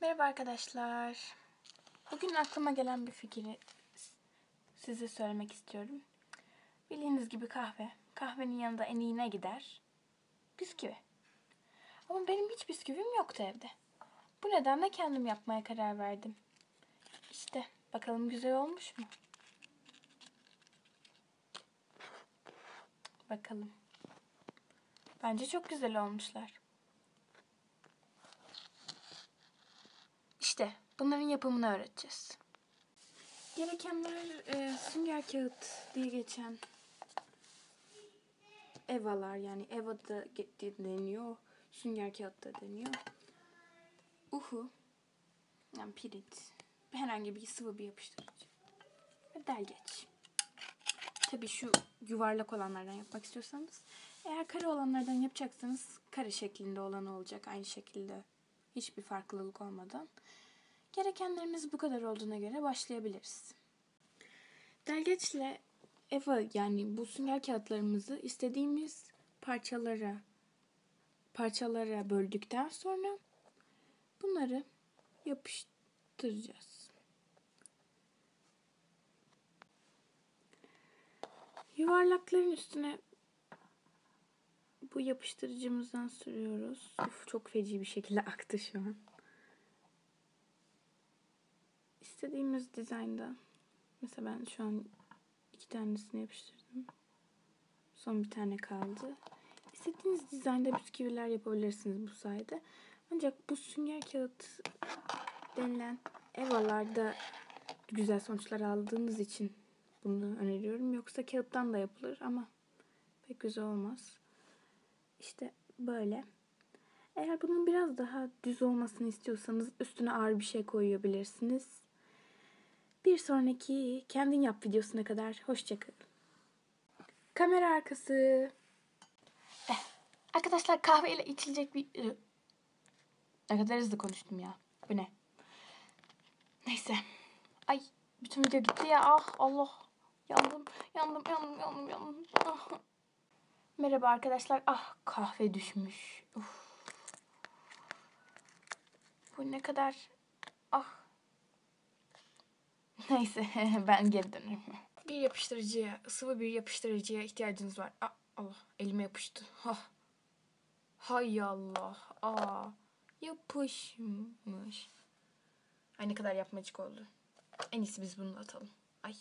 Merhaba arkadaşlar. Bugün aklıma gelen bir fikri size söylemek istiyorum. Bildiğiniz gibi kahve. Kahvenin yanında en iyi ne gider? Bisküvi. Ama benim hiç bisküvim yoktu evde. Bu nedenle kendim yapmaya karar verdim. İşte bakalım güzel olmuş mu? Bakalım. Bence çok güzel olmuşlar. İşte bunların yapımını öğreteceğiz. Gerekenler e, sünger kağıt diye geçen evalar yani eva da deniyor, sünger kağıt da deniyor. Uhu, yani pirit, herhangi bir sıvı bir yapıştırıcı ve delgeç. Tabii şu yuvarlak olanlardan yapmak istiyorsanız. Eğer kare olanlardan yapacaksanız kare şeklinde olan olacak aynı şekilde. Hiçbir farklılık olmadan. Gerekenlerimiz bu kadar olduğuna göre başlayabiliriz. Delgeçle Eva yani bu sünger kağıtlarımızı istediğimiz parçalara parçalara böldükten sonra bunları yapıştıracağız. Yuvarlakların üstüne bu yapıştırıcımızdan sürüyoruz. Uf, çok feci bir şekilde aktı şu an. İstediğimiz dizaynda. Mesela ben şu an iki tanesini yapıştırdım. Son bir tane kaldı. İstediğiniz dizaynda bisküviler yapabilirsiniz bu sayede. Ancak bu sünger kağıt denilen evalarda güzel sonuçlar aldığınız için bunu öneriyorum. Yoksa kağıttan da yapılır ama pek güzel olmaz. İşte böyle. Eğer bunun biraz daha düz olmasını istiyorsanız üstüne ağır bir şey koyabilirsiniz. Bir sonraki kendin yap videosuna kadar hoşçakalın. Kamera arkası. Eh, arkadaşlar kahveyle içilecek bir... Ne kadar hızlı konuştum ya. Bu ne? Neyse. Ay bütün video gitti ya. Ah Allah. Yandım, yandım, yandım, yandım, yandım. Ah. Merhaba arkadaşlar. Ah kahve düşmüş. Uf. Bu ne kadar... Ah. Neyse ben geri dönerim. Bir yapıştırıcıya, sıvı bir yapıştırıcıya ihtiyacınız var. Ah, Allah elime yapıştı. Ha. Hay Allah. Aa. Yapışmış. Ay ne kadar yapmacık oldu. En iyisi biz bunu atalım. Ay.